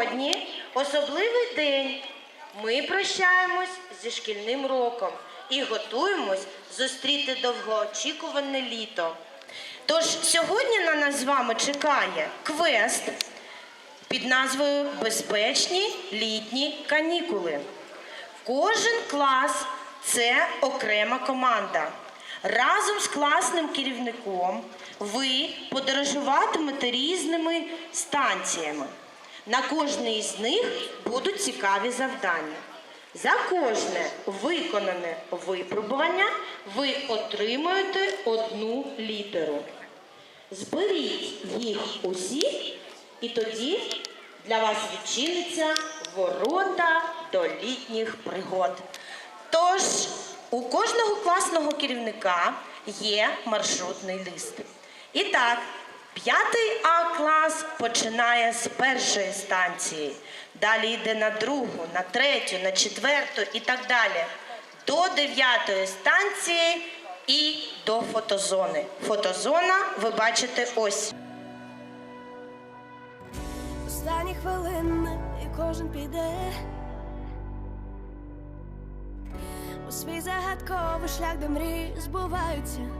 Сьогодні особливий день. Ми прощаємось зі шкільним роком і готуємось зустріти довгоочікуване літо. Тож сьогодні на нас з вами чекає квест під назвою Безпечні літні канікули. Кожен клас це окрема команда. Разом з класним керівником ви подорожуватимете різними станціями. На кожній з них будуть цікаві завдання. За кожне виконане випробування ви отримуєте одну літеру. Зберіть їх усі, і тоді для вас відчиниться ворота до літніх пригод. Тож у кожного класного керівника є маршрутний лист. І так, п'ятий А клас починає з першої станції, далі йде на другу, на третю, на четверту і так далі. До дев'ятої станції і до фотозони. Фотозона ви бачите ось. Останні хвилини і кожен піде у свій загадковий шлях, де мрії збуваються.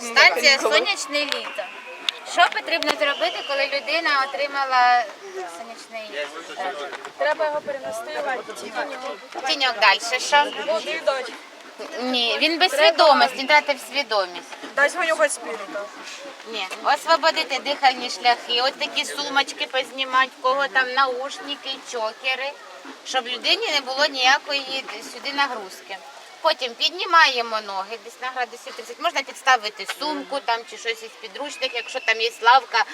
Станція сонячне літо. Що потрібно зробити, коли людина отримала сонячний е, Треба його перенести в тіньок далі? Що? Ні, він без свідомості, він втратив свідомість. Дай понюхати спіріта. Ні, освободити дихальні шляхи, ось такі сумочки познімати, в кого там наушники, чокери, щоб людині не було ніякої сюди нагрузки. Потім піднімаємо ноги десь на градусів 30. Можна підставити сумку там чи щось із підручних, якщо там є лавка,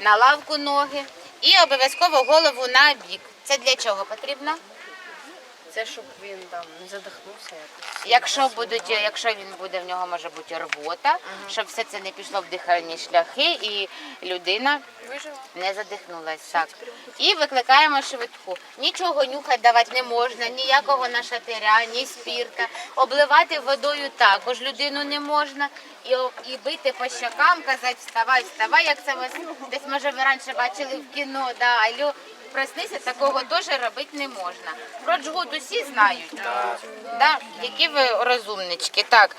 на лавку ноги. І обов'язково голову на бік. Це для чого потрібно? Це щоб він там не задихнувся якось. Якщо будуть, якщо він буде, в нього може бути рвота, щоб все це не пішло в дихальні шляхи, і людина не задихнулась. Так. І викликаємо швидку. Нічого нюхати давати не можна, ніякого нашатиря, ні спірта. Обливати водою також людину не можна. І, о- і бити по щокам, казати вставай, вставай, як це вас десь може ви раніше бачили в кіно. Да, алло, проснися, такого теж робити не можна. Про джгут усі знають, да, які ви розумнички. Так.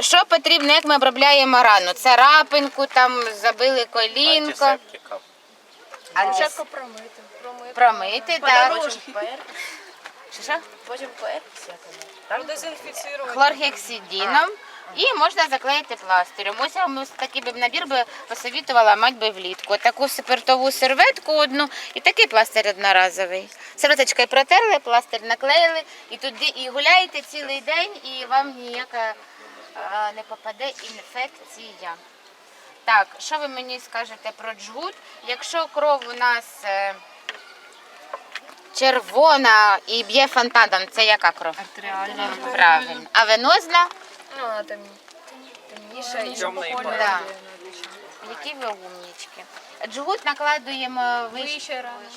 Що потрібно, як ми обробляємо рану? Царапинку, там забили колінко. Антис... промити. Промити. Промити, так. Що? Потім. Там дезінфіцірувати. Хлоргексидином. І можна заклеїти пластирем. Ось я вам такий би набір би посовітувала мати би влітку. Таку спиртову серветку одну і такий пластир одноразовий. Серветочкою протерли, пластир наклеїли і туди і гуляєте цілий день, і вам ніяка а, не попаде інфекція. Так, що ви мені скажете про джгут? Якщо кров у нас е, червона і б'є фонтаном, це яка кров? Артеріальна. Правильно. А венозна? Ну, вона там темніша і Да. Які ви умнічки. Джгут накладуємо вище. Вище рано.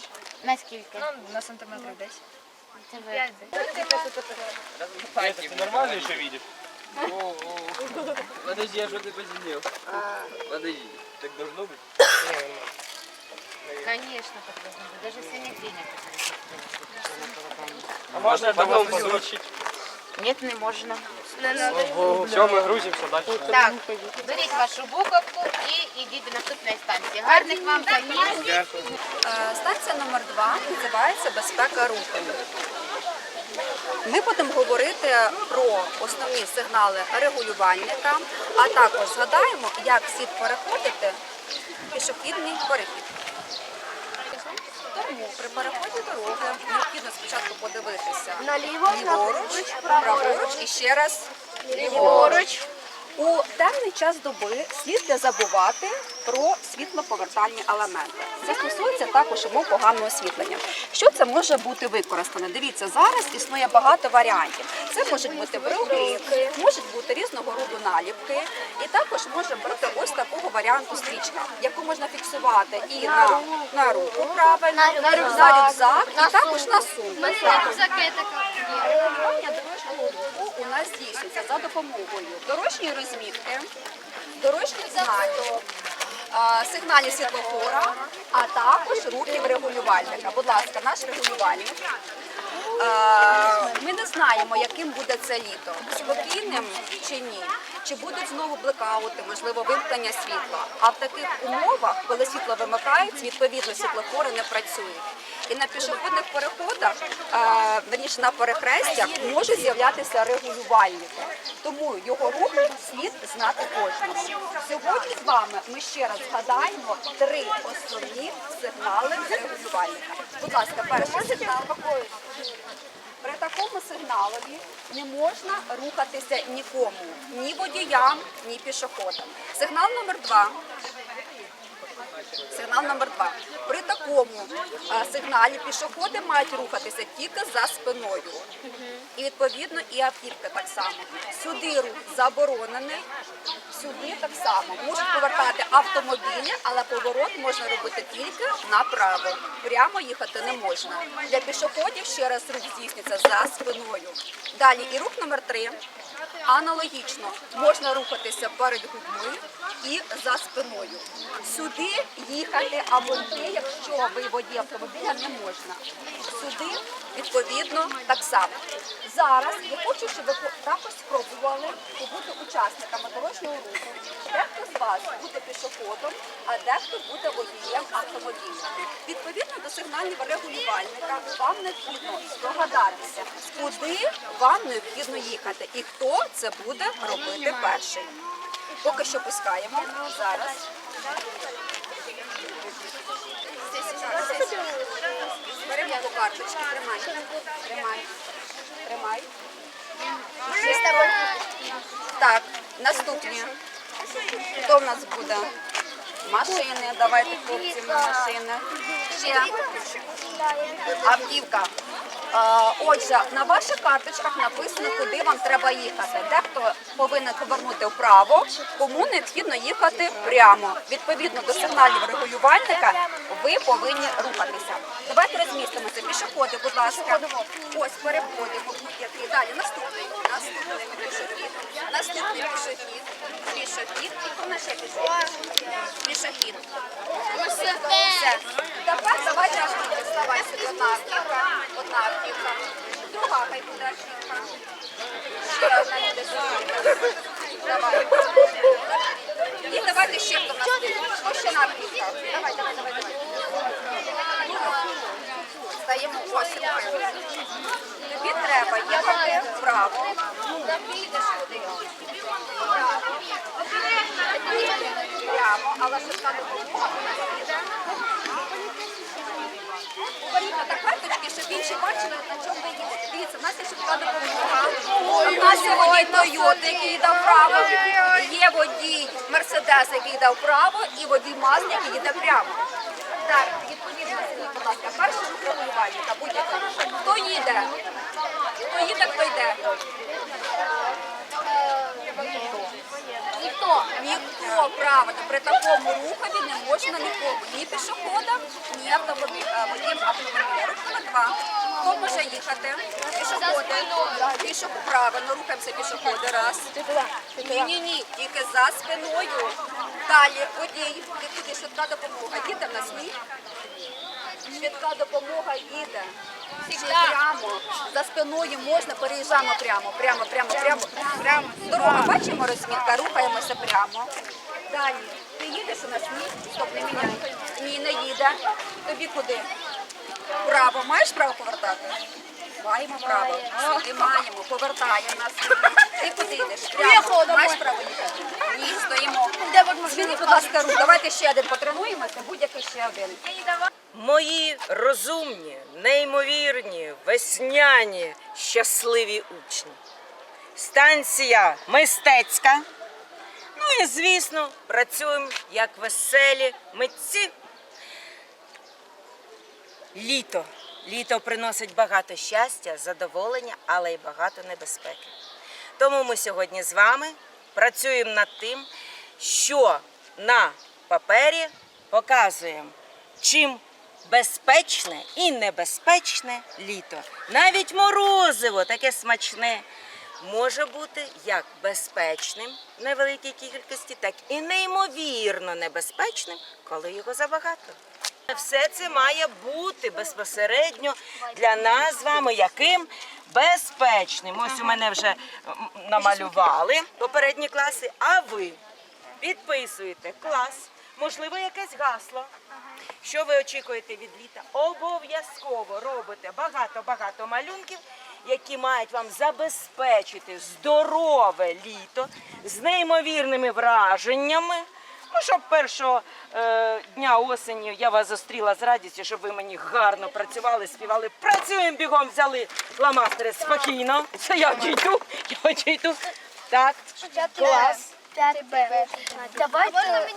Наскільки? Ну, на сантиметрів десь. Це ви- Это ты нормально еще видишь? Подожди, а что ты посидел? Подожди, так должно быть? Конечно, так должно быть. Даже синяки не А можно потом позвучить? Нет, не можна. Все, ми грузимося далі. Так, беріть вашу буковку і йдіть до наступної станції. Гарних вам занять. Е, Станція номер 2 називається Безпека руху. Ми будемо говорити про основні сигнали регулювальника, а також згадаємо, як слід переходити пішохідний перехід. Тому при переході дороги необхідно спочатку подивитися ліворуч, праворуч і ще раз ліворуч. У темний час доби слід не забувати про світлоповертальні елементи. Це стосується також умов поганого освітлення. Що це може бути використано? Дивіться, зараз існує багато варіантів. Це можуть бути бруки, можуть бути різного роду наліпки, і також може бути ось такого варіанту стрічка, яку можна фіксувати і на, на руку правильно, на рюкзак, і також на сумку. Регулювання дорожнього здійснюється за допомогою дорожньої розмітки, дорожніх знаків, сигналів світлофора, а також рухів регулювальника. Будь ласка, наш регулювальник. Ми не знаємо, яким буде це літо, спокійним чи ні. Чи будуть знову блекаути, можливо, вимкнення світла. А в таких умовах, коли світло вимикається, відповідно світлофори не працюють. І на пішохідних переходах, е, верніше на перехрестях, можуть з'являтися регулювальники. Тому його рух слід знати кожному. Сьогодні з вами ми ще раз згадаємо три основні сигнали регулювальника. Будь ласка, перший сигнал. При такому сигналові не можна рухатися нікому, ні водіям, ні пішоходам. Сигнал номер два. Сигнал номер два. При такому сигналі пішоходи мають рухатися тільки за спиною. І відповідно і автівки так само. Сюди рух заборонений, сюди так само. Можуть повертати автомобілі, але поворот можна робити тільки направо. Прямо їхати не можна. Для пішоходів ще раз рух здійснюється за спиною. Далі і рух номер три. Аналогічно можна рухатися перед грудьми і за спиною. Сюди їхати або йти, якщо ви водій автомобіля, не можна. Сюди, відповідно, так само. Зараз я хочу, щоб ви також спробували побути учасниками дорожнього руху. Дехто з вас буде пішоходом, а дехто буде водієм автомобіля. Відповідно до сигналів регулювальника, вам необхідно здогадатися, куди вам необхідно їхати і хто це буде робити перший. Поки що пускаємо зараз. Беремо по карточці, тримай. Тримай. Тримай. Так, наступні. Хто в нас буде? Машини, давайте хлопці, машини. Ще автівка. Отже, на ваших карточках написано, куди вам треба їхати. Дехто повинен повернути вправо, кому необхідно їхати прямо. Відповідно до сигналів регулювальника, ви повинні рухатися. Давайте розмістимося. Пішоходи, будь ласка. Ось переходимо. Далі наступний. Наступний пішохід. Наступний пішохід. Пішохід. В нас ще пішохід? Пішохід. Все. Тепер давайте. Вставай сюди. Одна автівка. Одна автівка. Друга хай буде автівка. Ще одна буде сюди. Давай. І давайте ще хто в нас. Хто ще на автівках? Давай, давай, давай, давай. Стаємо ось. Тобі треба їхати вправо. Їдеш куди? Вправо. Прямо, але швидка допомога у нас є швидка допомога. У нас є водій який йде вправо. Є водій Мерседес, який йде вправо, і водій Мазда, йде прямо. Так, відповідно, скажіть, будь ласка, перший рух регулювальника, будь-який. Хто їде? Хто їде, хто йде? Ніхто, правильно. При такому рухові не можна нікому. Ні пішоходам, ні автомобілям автомобіля. Рух номер два. Хто може їхати? Пішоходи. Пішоходи. Правильно, рухаємося пішоходи. Раз. Ні, ні. Тільки за спиною. Далі водій. Відкуди швидка допомога. Їде в нас ні. Швидка допомога їде. Прямо за спиною можна, переїжджаємо прямо, прямо, прямо, прямо, прямо. Дорога, бачимо розмітка, рухаємося прямо. Далі. Ти їдеш у нас ні? Стоп, не міняй. Ні, не їде. Тобі куди? Право. Маєш право повертати? Маємо право. Сюди маємо. Повертає нас. Ти куди йдеш? Прямо. Маєш право їхати? Ні, стоїмо. Зміни, будь ласка, рух. Давайте ще один потренуємося. Будь-який ще один. Мої розумні, неймовірні, весняні, щасливі учні. Станція мистецька. Ну і, звісно, працюємо як веселі митці. Літо. Літо приносить багато щастя, задоволення, але й багато небезпеки. Тому ми сьогодні з вами працюємо над тим, що на папері показуємо, чим безпечне і небезпечне літо. Навіть морозиво таке смачне може бути як безпечним в невеликій кількості, так і неймовірно небезпечним, коли його забагато. Все це має бути безпосередньо для нас з вами яким безпечним. Ось у мене вже намалювали попередні класи, а ви підписуєте клас, можливо, якесь гасло. Що ви очікуєте від літа? Обов'язково робите багато-багато малюнків, які мають вам забезпечити здорове літо з неймовірними враженнями. Ну, щоб першого е, дня осені я вас зустріла з радістю, щоб ви мені гарно працювали, співали. Працюємо бігом, взяли фломастери спокійно. Це я дійду, я дійду. Так, клас.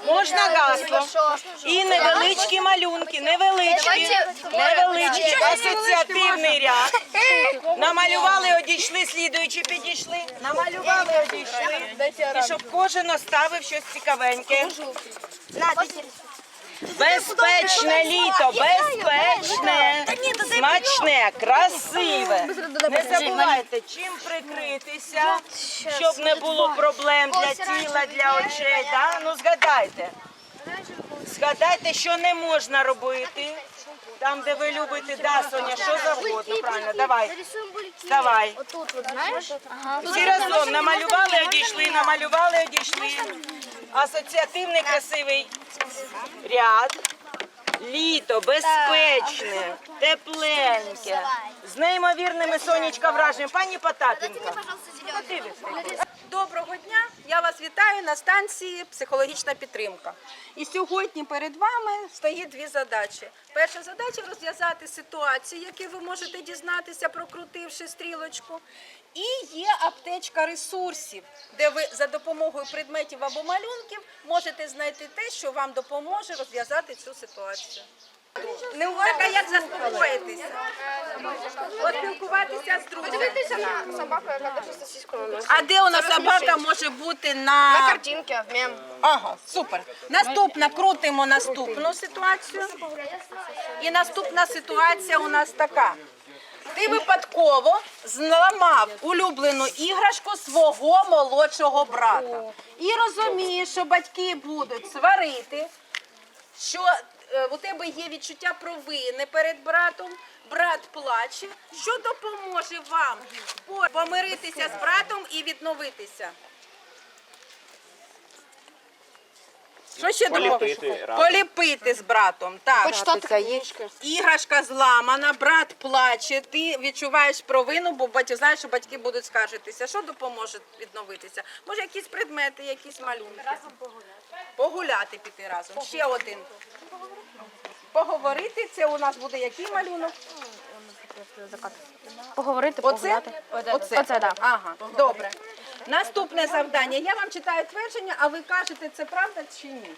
Можна гасло. І невеличкі малюнки, невеличкі, невеличкі, асоціативний ряд. Намалювали, одійшли, слідуючи підійшли. Намалювали, одійшли. І щоб кожен оставив щось цікавеньке. Безпечне літо, безпечне, смачне, красиве. Не забувайте, чим прикритися, щоб не було проблем для тіла, для очей. Да? Ну згадайте. Згадайте, що не можна робити. Там, де ви любите, да, Соня, що завгодно, правильно, давай. Давай. отут Всі разом намалювали, одійшли, намалювали, одійшли. Асоціативний красивий ряд. Літо безпечне, тепленьке, з неймовірними сонечка враженнями. Пані Потапенко. Доброго дня! Я вас вітаю на станції психологічна підтримка. І сьогодні перед вами стоїть дві задачі. Перша задача розв'язати ситуації, які ви можете дізнатися, прокрутивши стрілочку. І є аптечка ресурсів, де ви за допомогою предметів або малюнків можете знайти те, що вам допоможе розв'язати цю ситуацію. Не так, а як заспокоїтися? Поспілкуватися з друзями. Подивитися на собаку, яка дуже сосиску на. А де у нас собака може бути на На картинці, мем. Ага, супер. Наступна крутимо наступну ситуацію. І наступна ситуація у нас така. Ти випадково зламав улюблену іграшку свого молодшого брата. І розумієш, що батьки будуть сварити, що е, у тебе є відчуття провини перед братом, брат плаче. Що допоможе вам по- помиритися з братом і відновитися? Що ще допоможе? Поліпити з братом. Так. Іграшка зламана, брат плаче, ти відчуваєш провину, бо батьки знаєш, що батьки будуть скаржитися. Що допоможе відновитися? Може, якісь предмети, якісь малюнки. Разом погуляти. Погуляти піти разом. Ще один. Поговорити. Це у нас буде який малюнок? Поговорити, Оце? Оце. Оце, да. Ага, добре. Наступне завдання. Я вам читаю твердження, а ви кажете, це правда чи ні?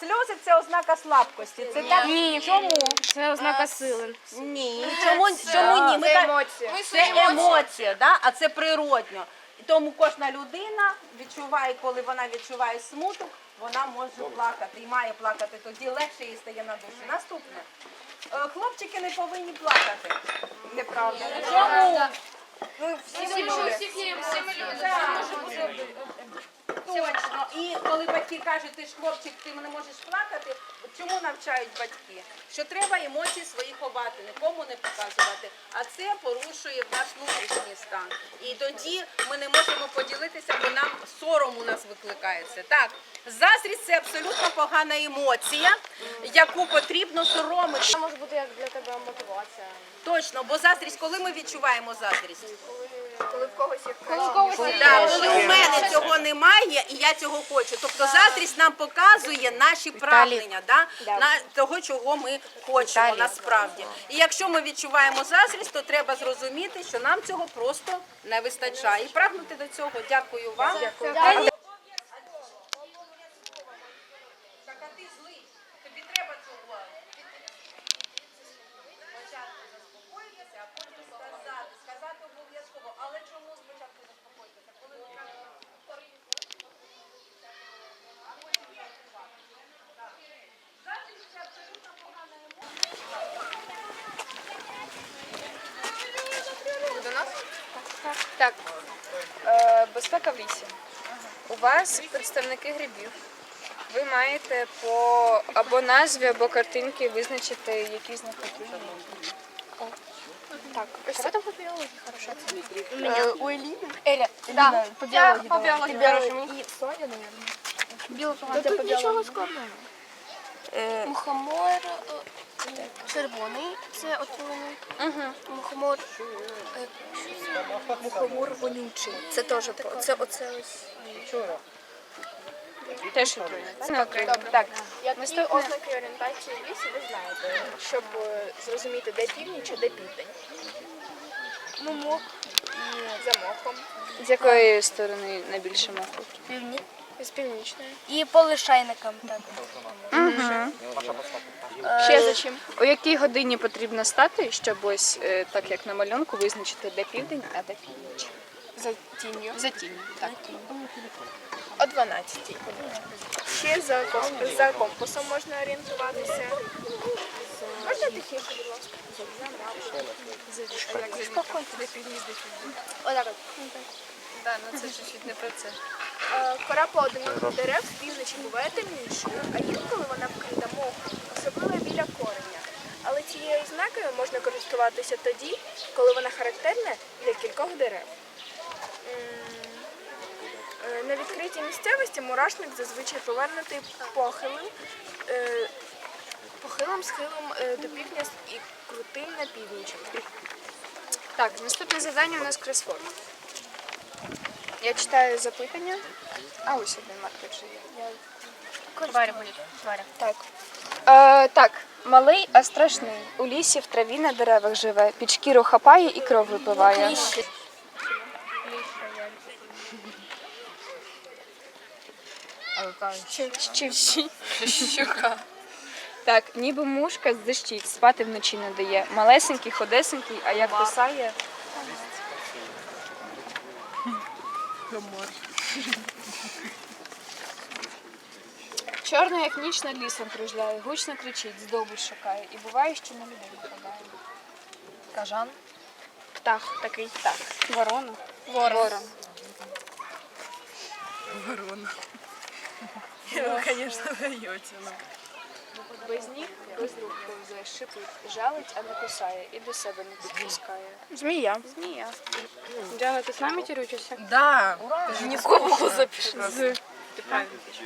Сльози це ознака слабкості. Це так? Ні. Чому? Це ознака сили. Ні. Чому, чому ні? Ми Це так- емоція. Це емоція, да? а це природньо. І тому кожна людина відчуває, коли вона відчуває смуток, вона може плакати і має плакати. Тоді легше їй стає на душі. Наступне. Е, Хлопчики не повинні плакати. Неправда. Чому? Ну, всі люди. Всі ми люди. Хто Точно. І коли батьки кажуть, ти ж хлопчик, ти не можеш плакати, чому навчають батьки? Що треба емоції свої ховати, нікому не показувати. А це порушує наш внутрішній стан. І тоді ми не можемо поділитися, бо нам сором у нас викликається. Так, заздрість це абсолютно погана емоція, яку потрібно соромити. Це може бути як для тебе мотивація. Точно, бо заздрість, коли ми відчуваємо заздрість? Коли в когось є Так, коли у мене цього немає і я цього хочу. Тобто заздрість нам показує наші прагнення, да? на того, чого ми хочемо насправді. І якщо ми відчуваємо заздрість, то треба зрозуміти, що нам цього просто не вистачає. І прагнути до цього. Дякую вам. Дякую. Так, а ти злий. Тобі треба цього. Спочатку заспокоїтися, а потім сказати. Сказати обов'язково. Але чому спочатку заспокоїтися? Коли ви кажете, а потім жартувати. Так. Заздрість це абсолютно погана емоція. До нас? Так. Е, безпека в лісі. У вас представники грибів. Ви маєте по або назві, або картинки визначити, які з них потрібні. Так, що там по біології хорошо? У мене у Еліни. Еля, да. по біології. По біології хорошо. І Соня, наверное. Біологія по біології. Нічого складного. Мухомор е, червоний, це отруєний. Мухомор, е, мухомор вонючий. Це теж про- це оце ось. Теж отруєння. Так, наступне. ознаки орієнтації в лісі ви знаєте, щоб е, зрозуміти, де північ, а де південь. Мумок За мохом. З якої сторони найбільше моху? півні. З північної. І по лишайникам так. Ще за чим? У якій годині потрібно стати, щоб ось е, так як на малюнку визначити, де південь, а де північ? За тінню. За тінню, так. О 12. Ще за, ком- за компасом можна орієнтуватися. Можна тихіше, будь ласка? Спокійно, де північ. Отак от. Так, ну це чуть-чуть не про це. Кора поодиноких дерев з буває темнішою, а інколи вона вкрита мохом, особливо біля кореня. Але цією ознакою можна користуватися тоді, коли вона характерна для кількох дерев. Е, На відкритій місцевості мурашник зазвичай повернутий похилим, е, похилим схилом е, до півдня і крутим на північ. Так, наступне завдання у нас кросворд. Я читаю запитання. А ось один маркер вже є. Варя буде. Варя. Так. Е, так, малий, а страшний. У лісі в траві на деревах живе, під шкіру хапає і кров випиває. Щука. Так, ніби мушка з здещить, спати вночі не дає. Малесенький, ходесенький, а як кусає. Чорний, як ніч над лісом кружляє, гучно кричить, здобич шукає. І буває, що на людей нападає. Кажан. Птах такий. Так. Ворона. Ворон. Ворон. Без ніг, без рук повзе, шипить, жалить, а не кусає, і до себе не підпускає. Змія. Змія. Діана, ти з нами тірючишся? Да. Нікого запиши.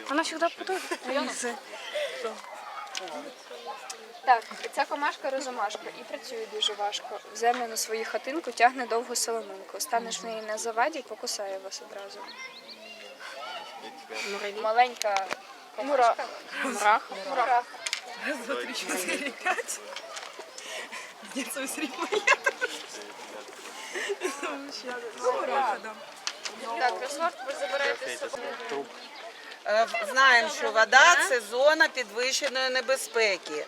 Вона завжди путає. Так, ця комашка розумашка і працює дуже важко. В землю на свою хатинку тягне довгу соломинку. Станеш в неї на заваді, покусає вас одразу. Маленька комашка. Мурах. Мурах. Так, кросворд ви забираєте з собою. Е, Знаємо, що вода це зона підвищеної небезпеки.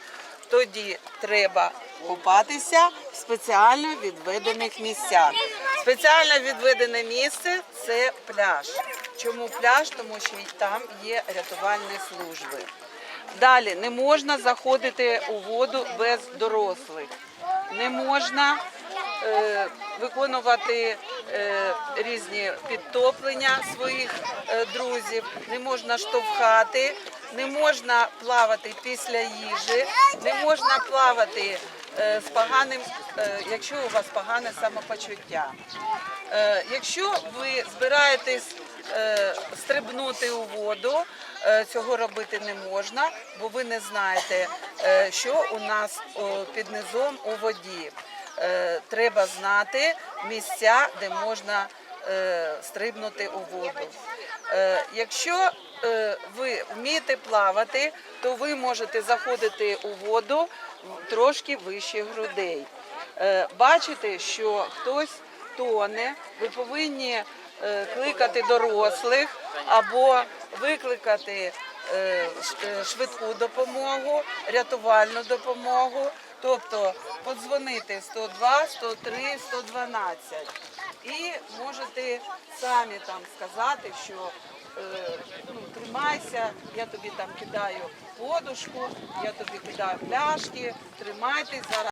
Тоді треба купатися в спеціально відведених місцях. Спеціально відведене місце це пляж. Чому пляж? Тому що там є рятувальні служби. Далі не можна заходити у воду без дорослих. Не можна виконувати е, різні підтоплення своїх е, друзів, не можна штовхати, не можна плавати після їжі, не можна плавати е, з поганим, е, якщо у вас погане самопочуття. Е, Якщо ви збираєтесь е, стрибнути у воду, е, цього робити не можна, бо ви не знаєте, е, що у нас під низом у воді. Е, Треба знати місця, де можна е, стрибнути у воду. Е, Якщо ви вмієте плавати, то ви можете заходити у воду трошки вище грудей. Бачите, що хтось тоне, ви повинні кликати дорослих або викликати швидку допомогу, рятувальну допомогу, тобто подзвонити 102, 103, 112. І можете самі там сказати, що е, ну, тримайся, я тобі там кидаю подушку, я тобі кидаю пляшки, тримайтесь зараз.